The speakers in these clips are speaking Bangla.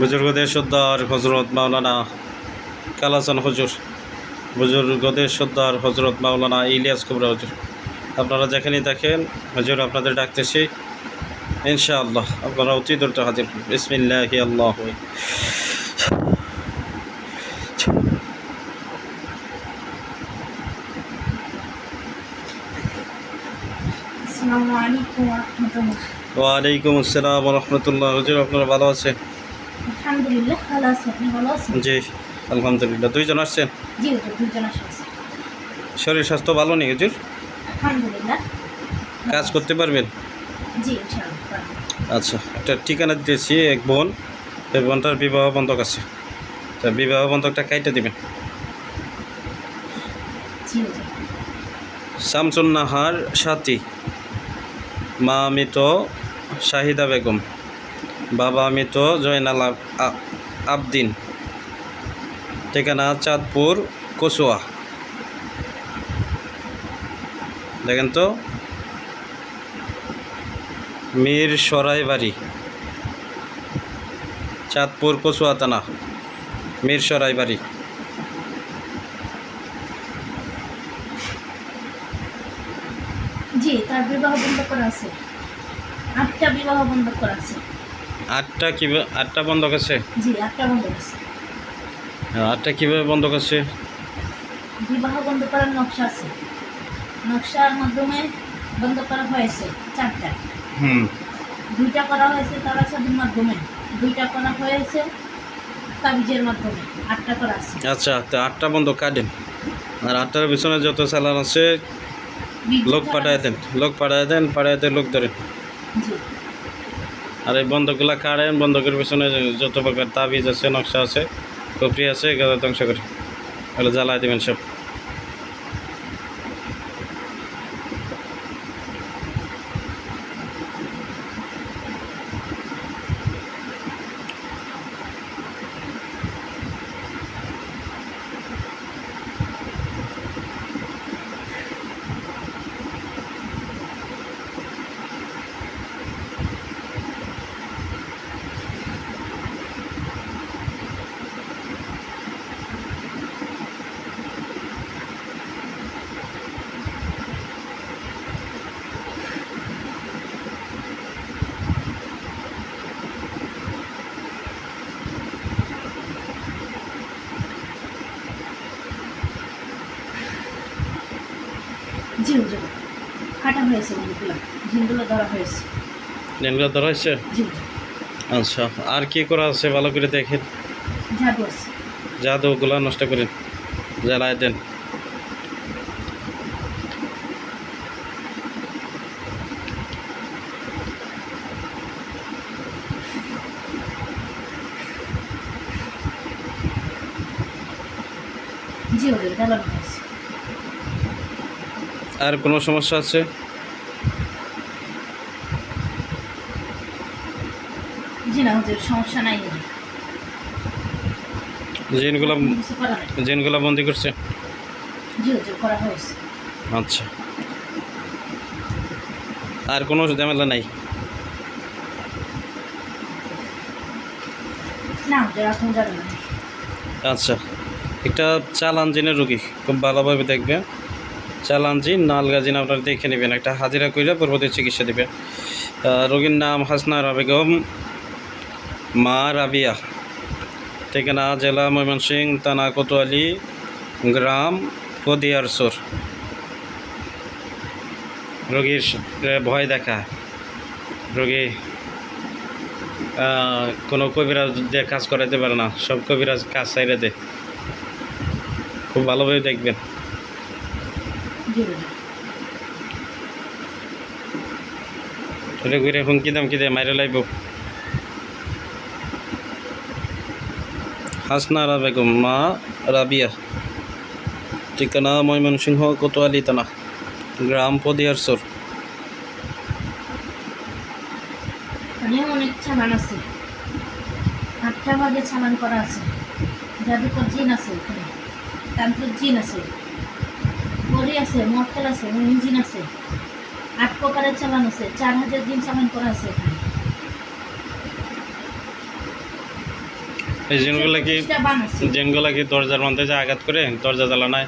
বুজুর্গদের সর্দার হজরত মাওলানা কালাচান হজুর বুজুর্গদের সর্দার হজরত মাওলানা ইলিয়াস কুবরা হজুর। আপনারা যেখানেই দেখেন হজুর আপনাদের ডাকতেছি। ইনশাআল্লাহ আপনারা অতি দ্রুত হাজির। বিসমিল্লাহি আল্লাহ ওয়ালাইকুম আসসালাম রহমতুল্লাহ। হজুর আপনারা ভালো আছেন? আলহামদুলিল্লাহ ভালো আছি আপনি ভালো আছেন? জি আলহামদুলিল্লাহ। দুইজন আসছেন? জি হুজুর শরীর স্বাস্থ্য ভালো নেই হজুর? আলহামদুলিল্লাহ। কাজ করতে পারবেন? জি আচ্ছা একটা ঠিকানা দিয়েছি এক বোন এই বোনটার বিবাহ বন্ধক আছে। তা বিবাহ বন্ধকটা কাইটে দিবেন। জি হুজুর শামসুন্নাহার সাথী মা আমিত শাহিদা বেগম। বাবা আমিত জয়নাল আব- আবদিন, ঠিকানা চাঁদপুর, কচুয়া। দেখেন তো, মীর সরাই বাড়ি চাঁদপুর, কচুয়া থানা, মীর সরাই বাড়ি জি, তার বিবাহ বন্ধ করা আছে। আটটা বিবাহ বন্ধ করা আছে। আটটা কীভাবে আটটা বন্ধক আছে জি আটটা বন্ধ আছে আটটা কীভাবে বন্ধক আছে বিবাহ বন্ধ করার নকশা আছে। নকশার মাধ্যমে বন্ধ করা হয়েছে চারটা। হুম। দুইটা করা হয়েছে তারা সাধুর মাধ্যমে। দুইটা করা হয়েছে তাবিজের মাধ্যমে। আটটা করা আছে। আচ্ছা তো আটটা বন্ধ কাটেন। আর আটটার পিছনে যত চালান আছে লোক পাঠায় দেন লোক পাঠায় দেন পাঠায় দেন লোক ধরেন। জি। আর এই বন্ধকগুলো কারেন বন্ধকের পিছনে যত প্রকার তাবিজ আছে, নকশা আছে কপি আছে, এগুলো ধ্বংস করে। এগুলো জ্বালায় দেবেন সব। হুজুর কাটা হয়েছে অনেকগুলো ঝিনগুলো ধরা হয়েছে। দিনগুলো ধরা হয়েছে? আচ্ছা আর কি করা আছে ভালো করে দেখেন। জাদু আছে। জাদুগুলো নষ্ট করেন জ্বালায় দেন। জি হুজুর জ্বালানো আর কোনো সমস্যা আছে? জিনগুলো জিনগুলো বন্দি করছে? আচ্ছা। আর কোনো ঝামেলা নাই? আচ্ছা। একটা চালান জিনের রুগী খুব ভালোভাবে দেখবে। চালান জিন নালগা আপনারা দেখে নেবেন। একটা হাজিরা কইরা পরবর্তী চিকিৎসা দেবে। আহ, রোগীর নাম হাসনা বেগম মা রাবিয়া। ঠিকানা জেলা ময়মনসিংহ থানা কোতোয়ালি গ্রাম কদিয়ারসোর রোগীর ভয় দেখা। রোগী কোনো কবিরাজ দিয়ে কাজ করাইতে পারে না। সব কবিরাজ কাজ চাইলে দেয়। খুব ভালোভাবে দেখবেন। হুজুর রোগীর হুমকি দামকি দিয়ে মাইরে লাইব। হাসনারা বেগম, মা রাবিয়া, ঠিকানা ময়মনসিংহ, কোতোয়ালি থানা, গ্রাম পদিয়ারসর অনেক চালান আছে। আটটা ভাগে চালান করা আছে। জাদুকর জিন আছে তান্ত্রিক জিন আছে। বড়ি আছে মক্কেল আছে ইঞ্জিন আছে। আট প্রকারের চালান আছে চার হাজার দিন চালান করা আছে এই জিনগুলো কি জিনগুলো কি দরজার মধ্যে যে আঘাত করে? দরজা জ্বালানায়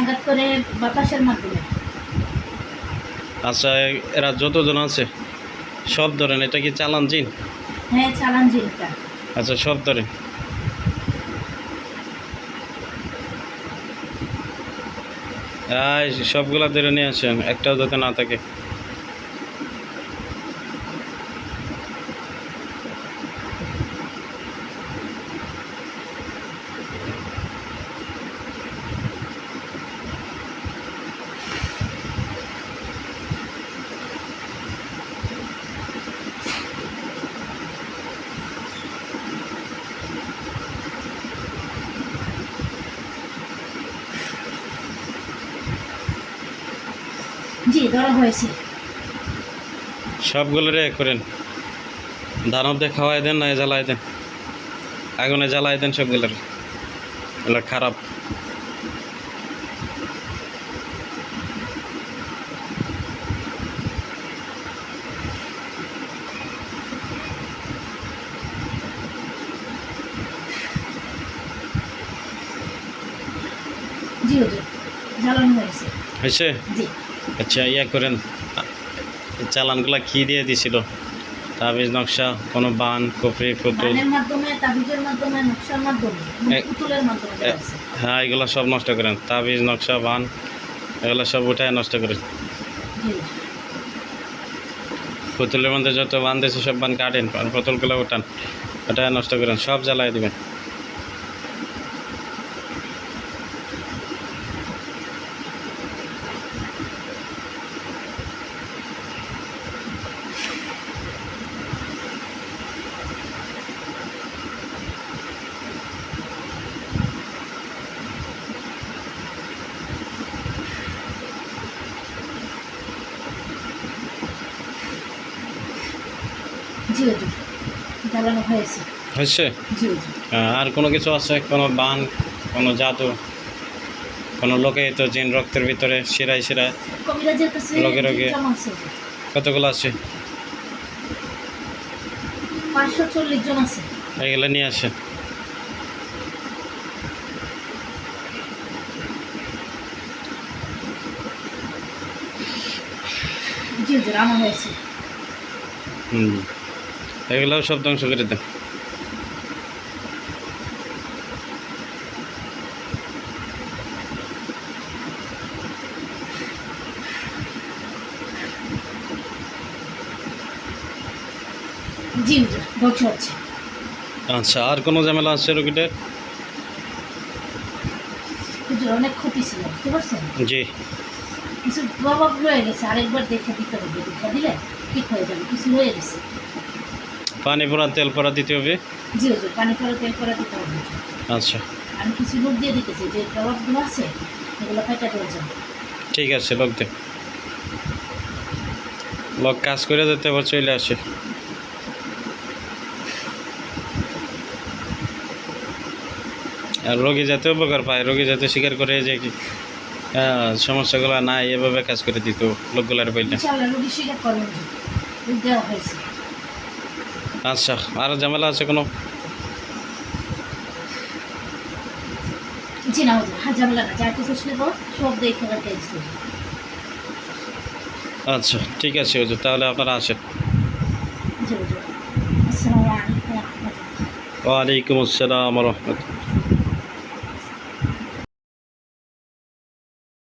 আঘাত করে বাতাসের মাধ্যমে। আচ্ছা এরা যতজন আছে সব ধরেন এটা কি চালান জিন? হ্যাঁ চালান জিনটা আচ্ছা সব ধরেন। সবগুলা ধরে নিয়ে আসেন একটাও যাতে না থাকে। জি ধরা হয়েছে। সবগুলো রে করেন। দানব দিয়ে খাওয়াই দেন না জ্বালাই দেন। আগুনে জ্বালাই দেন সবগুলোর। এগুলো খারাপ। জি হুজুর। জ্বালানো হয়েছে। হয়েছে? জি। আচ্ছা ইয়া করেন। চালানগুলো কি দিয়ে দিছিল? তাবিজ নকশা কোনো বান কপড়ি পুতুল বানের মাধ্যমে তাবিজের মাধ্যমে নকশার মাধ্যমে এবং মাধ্যমে হ্যাঁ এগুলো সব নষ্ট করেন। তাবিজ নকশা বান এগুলো সব উঠায় নষ্ট করেন। পুতুলের মধ্যে যত বান দিয়েছে সব বান কাটেন আর পুতুলগুলো উঠান ওটায় নষ্ট করেন সব জ্বালাই দিবেন। জি জ্বালানো হয়েছে। হয়েছে? জি হুজুর আর কোনো কিছু আছে? কোনো বান কোনো জাদু? কোনো লোকে তো জিন রক্তের ভিতরে শিরায় শিরায় রোগে রোগে। কতগুলো আছে? পাঁচশো চল্লিশ জন আছে। এগুলো নিয়ে আসে। জি হয়েছে। হুম। এগুলো সব ধ্বংস করে দেন। আচ্ছা আর কোনো ঝামেলা আছে রোগীটার অনেক ক্ষতি ছিল বুঝতে পারছেন? জি। কিছু প্রভাব রয়ে গেছে আরেকবার দেখে দিতে হবে দেখা দিলে ঠিক হয়ে যাবে কিছু রয়ে গেছে। পানি পোড়া তেল পোড়া দিতে হবে? জি হুজুর পানি করে তেল করে দিতে হবে। আচ্ছা। আমি কিছু লোক দিয়ে দিতেছি যে প্রভাবগুলো আছে এগুলো কেটে দেওয়া যাবে। ঠিক আছে লোক দে। লোক কাজ করে যেতে আবার চলে আসে। আর রোগী যাতে উপকার পায় রোগী যাতে স্বীকার করে যে কি সমস্যাগুলো নাই এভাবে কাজ করে দিত লোকগুলার ইনশাআল্লাহ রোগী স্বীকার রোগ দেওয়া হয়েছে। আচ্ছা আর ঝামেলা আছে কোনো? জি না হ্যাঁ ঝামেলা না যা কিছু ছিল সব দেখে আচ্ছা ঠিক আছে হুজুর তাহলে আপনারা আসেন। ওয়ালাইকুম আসসালাম রহমতুল্লাহ।